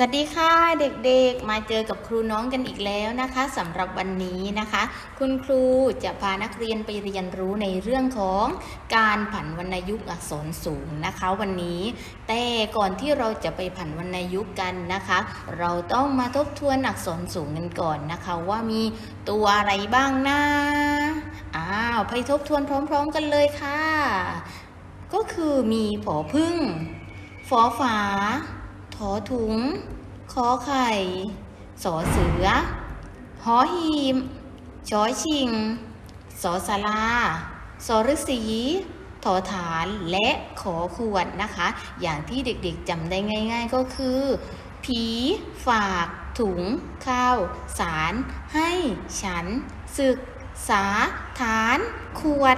สวัสดีค่ะเด็กๆ มาเจอกับครูน้องกันอีกแล้วนะคะสำหรับวันนี้นะคะ คุณครูจะพานักเรียนไปเรียนรู้ในเรื่องของการผันวรรณยุกต์อักษรสูงนะคะ วันนี้ แต่ก่อนที่เราจะไปผันวรรณยุกต์กันนะคะ เราต้องมาทบทวนอักษรสูงกันก่อนนะคะ ว่ามีตัวอะไรบ้างนะอ้าวไปทบทวนพร้อม ๆ กันเลยค่ะ ก็คือมีผอพึ่งฝอฝา ถอถุง ขอไข่ สอเสือ หอหีมชอชิง สอสาราสอฤษีถอฐานและขอขวดนะคะ อย่างที่เด็กๆจำได้ง่าย ๆก็คือ ผีฝากถุง ข้าว สาร ให้ ฉัน ศึกษาฐาน ขวด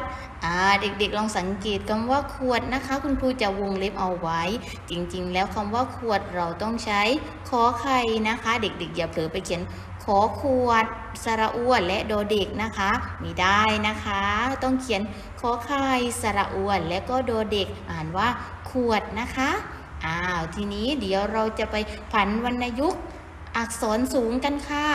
เด็กๆลองสังเกตคำว่าขวดนะคะ คุณครูจะวงเล็บเอาไว้ จริงๆ แล้วคำว่าขวดเราต้องใช้ขอไข่นะคะ เด็กๆอย่าเผลอไปเขียนขอขวดสระอ้วนและโดเด็กนะคะไม่ได้นะคะ ต้องเขียนขอไข่สระอ้วนและก็โดเด็กอ่านว่าขวดนะคะอ้าวทีนี้เดี๋ยวเราจะไปผันวรรณยุกต์อักษรสูงกันค่ะ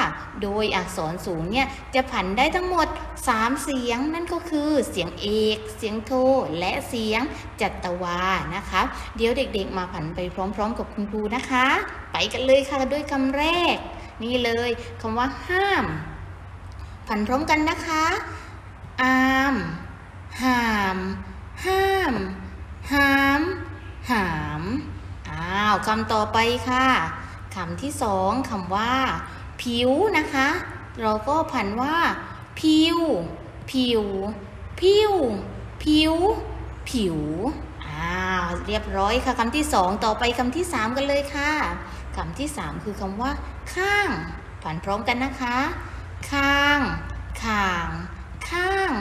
โดยอักษรสูงเนี่ยจะผันได้ทั้งหมด 3เสียงนั่นก็คือเสียงเอก เสียงโท และเสียงจัตวานะคะ เดี๋ยวเด็กๆมาผันไปพร้อม ๆ กับคุณครูนะคะ ไปกันเลยค่ะด้วยคำแรก นี่เลยคำว่าห้าม ผันพร้อมกันนะคะอามห้าม ห้ามหามหามอ้าวคำต่อไปค่ะคำที่สองคำว่า ผิวนะคะ เราก็ผันว่า ผิว ผิวผิว ผิว ผิว อ้าวเรียบร้อยค่ะคำที่สองต่อไปคำที่สามกันเลยค่ะคำที่สามคือคำว่า ข้างผันพร้อมกันนะคะ ข้าง ข่าง ข้าง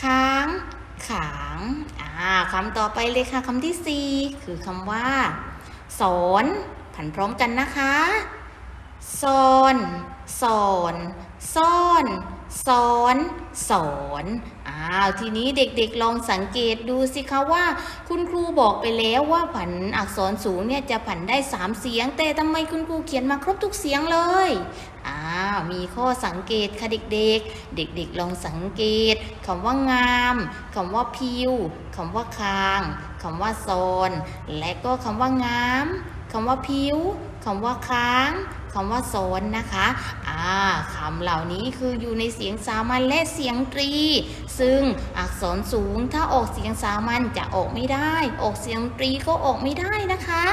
ค้าง ขางอ่าคำต่อไปเลยค่ะคำที่สี่คือคำว่าสอนผันพร้อมกันนะคะซอนสอนซ่อน สอนสอนอ้าวทีนี้เด็กๆลองสังเกตดูสิคะว่า คุณครูบอกไปแล้วว่าผันอักษรสูงเนี่ยจะผันได้สามเสียง แต่ทำไมคุณครูเขียนมาครบทุกเสียงเลยอ้าวมีข้อสังเกตค่ะเด็กๆ เด็กๆลองสังเกตคำว่างามคำว่าพิวคำว่าคางคำว่าซอนและก็คำว่างามคำว่าพิวคำว่าค้างคำว่าสอนนะคะ คำเหล่านี้คืออยู่ในเสียงสามัญและเสียงตรี ซึ่งอักษรสูงถ้าออกเสียงสามัญจะออกไม่ได้ ออกเสียงตรีก็ออกไม่ได้นะคะ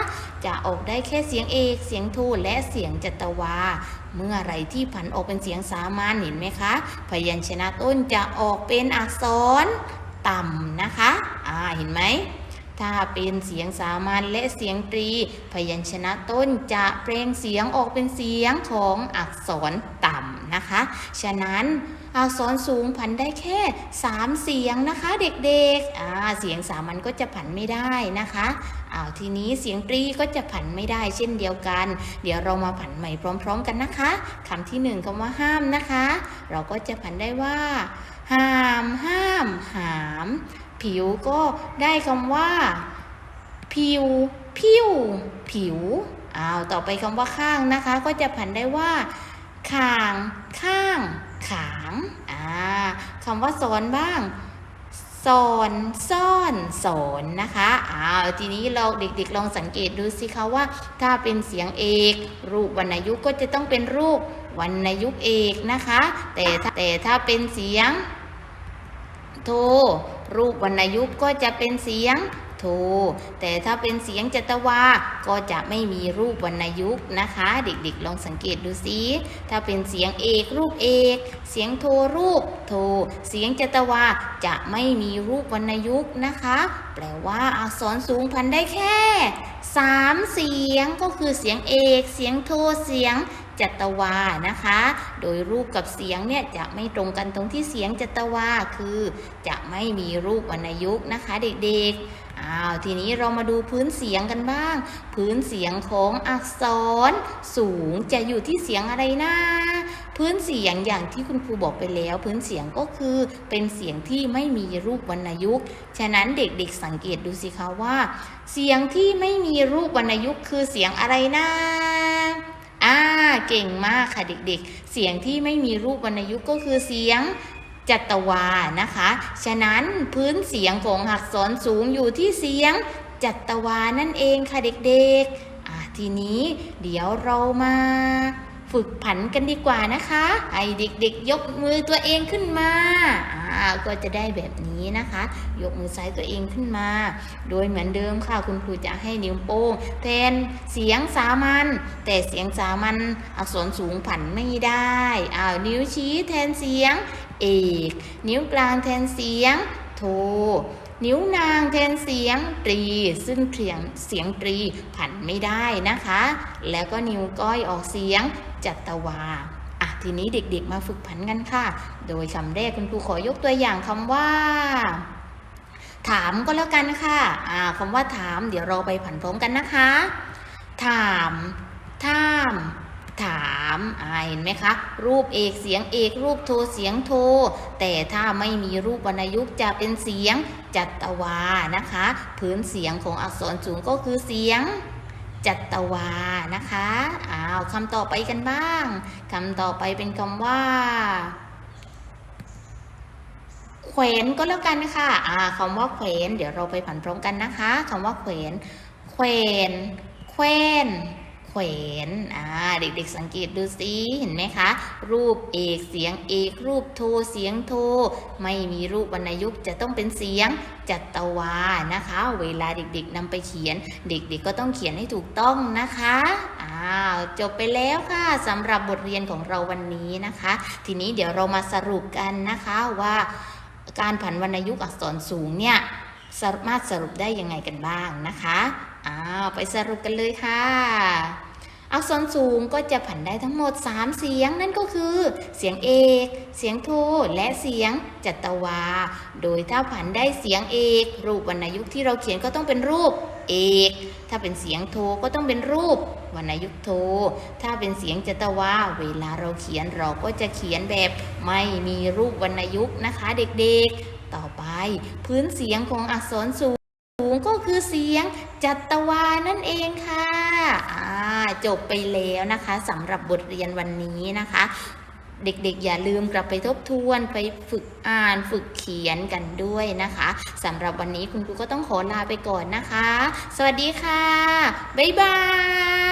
จะออกได้แค่เสียงเอก เสียงโทและเสียงจัตวา เมื่อไรที่ผันออกเป็นเสียงสามัญเห็นไหมคะ พยัญชนะต้นจะออกเป็นอักษรต่ำนะคะ อ่า เห็นไหม ถ้าเป็นเสียงสามัญและเสียงตรี พยัญชนะต้นจะเปล่งเสียงออกเป็นเสียงของอักษรต่ำนะคะ ฉะนั้นอักษรสูงผันได้แค่ 3 เสียงนะคะเด็กๆอ่าเสียงสามัญก็จะผันไม่ได้นะคะอ้าวทีนี้เสียงตรีก็จะผันไม่ได้เช่นเดียวกัน เดี๋ยวเรามาผันใหม่พร้อม ๆ กันนะคะคำที่หนึ่งคำว่าห้ามนะคะ เราก็จะผันได้ว่า ห้าม ห้าม หาม ผิวก็ได้คำว่า ผิว ผิว ผิวอ้าวต่อไปคำว่าข้างนะคะ ก็จะผันได้ว่าข้าง ข้าง ขางอ่าคำว่าสอนบ้างสอนซ่อนสอนนะคะอ้าวทีนี้เราเด็กๆลองสังเกตดูสิคะว่า ถ้าเป็นเสียงเอก รูปวรรณยุกก็จะต้องเป็นรูปวรรณยุกเอกนะคะ แต่แต่ถ้าเป็นเสียง โท รูปวรรณยุกต์ก็จะเป็นเสียงโท แต่ถ้าเป็นเสียงจัตวา ก็จะไม่มีรูปวรรณยุกต์นะคะ เด็กๆ ลองสังเกตดูสิถ้าเป็นเสียงเอกรูปเอก เสียงโทรูปโท เสียงจัตวาจะไม่มีรูปวรรณยุกต์นะคะ แปลว่าอักษรสูงพันได้แค่สามเสียงก็คือเสียงเอก เสียงโท เสียง จัตวานะคะ โดยรูปกับเสียงเนี่ยจะไม่ตรงกันตรงที่เสียงจัตวาคือ จะไม่มีรูปวรรณยุกต์นะคะ เด็กๆอ้าวทีนี้เรามาดูพื้นเสียงกันบ้าง พื้นเสียงของอักษรสูงจะอยู่ที่เสียงอะไรนะพื้นเสียงอย่างที่คุณครูบอกไปแล้ว พื้นเสียงก็คือเป็นเสียงที่ไม่มีรูปวรรณยุกต์ฉะนั้นเด็กๆสังเกตดูสิคะว่า เสียงที่ไม่มีรูปวรรณยุกต์คือเสียงอะไรนะ เก่งมากค่ะเด็กๆ เสียงที่ไม่มีรูปวรรณยุกต์ก็คือเสียงจัตวานะคะ ฉะนั้นพื้นเสียงของอักษรสูงอยู่ที่เสียงจัตวานั่นเองค่ะเด็กๆทีนี้เดี๋ยวเรามา ฝึกผันกันดีกว่านะคะให้เด็กๆ ยกมือตัวเองขึ้นมาอ่าก็จะได้แบบนี้นะคะ ยกมือซ้ายตัวเองขึ้นมา โดยเหมือนเดิมค่ะคุณครูจะให้นิ้วโป้งแทนเสียงสามัญแต่เสียงสามัญอักษรสูงผันไม่ได้อ้าวนิ้วชี้แทนเสียง เอก นิ้วกลางแทนเสียง โทนิ้วนางแทนเสียงตรี ซึ่งเสียงเสียงตรีผันไม่ได้นะคะ แล้วก็นิ้วก้อยออกเสียง จัตวาอะทีนี้เด็กๆมาฝึกผันกันค่ะ โดยคำแรกคุณครูขอยกตัวอย่างคำว่า ถามก็แล้วกันค่ะอ่าคำว่าถาม เดี๋ยวเราไปผันพร้อมกันนะคะ ถามท่ามถามอ่าเห็นไหมคะ รูปเอกเสียงเอกรูปโทเสียงโท แต่ถ้าไม่มีรูปวรรณยุกต์จะเป็นเสียงจัตวานะคะ พื้นเสียงของอักษรสูงก็คือเสียง จัตวานะคะอ้าวคำต่อไปกันบ้างคำต่อไปเป็นคำว่าแขวนก็แล้วกันค่ะอ่าคำว่าแขวนเดี๋ยวเราไปผันพร้อมกันนะคะคำว่าแขวนแขวนแขวน แขวนอ่าเด็กๆสังเกตดูสิเห็นไหมคะ รูปเอกเสียงเอก รูปโทเสียงโท ไม่มีรูปวรรณยุกต์จะต้องเป็นเสียงจัตวานะคะ เวลาเด็กๆนำไปเขียน เด็กๆก็ต้องเขียนให้ถูกต้องนะคะอ้าวจบไปแล้วค่ะสำหรับบทเรียนของเราวันนี้นะคะ ทีนี้เดี๋ยวเรามาสรุปกันนะคะว่า การผันวรรณยุกต์อักษรสูงเนี่ย สามารถสรุปได้ยังไงกันบ้างนะคะอ้าวไปสรุปกันเลยค่ะ อักษรสูงก็จะผันได้ทั้งหมด 3 เสียงนั่นก็คือ เสียงเอก เสียงโท และเสียงจัตวา โดยถ้าผันได้เสียงเอก รูปวรรณยุกต์ที่เราเขียนก็ต้องเป็นรูปเอก ถ้าเป็นเสียงโทก็ต้องเป็นรูปวรรณยุกต์โท ถ้าเป็นเสียงจัตวา เวลาเราเขียนเราก็จะเขียนแบบไม่มีรูปวรรณยุกต์นะคะ เด็กๆ พื้นเสียงของอักษรสูงสูงก็คือเสียงจัตวานั่นเองค่ะอ่าจบไปแล้วนะคะสำหรับบทเรียนวันนี้นะคะ เด็กๆ อย่าลืมกลับไปทบทวนไปฝึกอ่านฝึกเขียนกันด้วยนะคะสำหรับวันนี้คุณครูก็ต้องขอลาไปก่อนนะคะ สวัสดีค่ะ บ๊ายบาย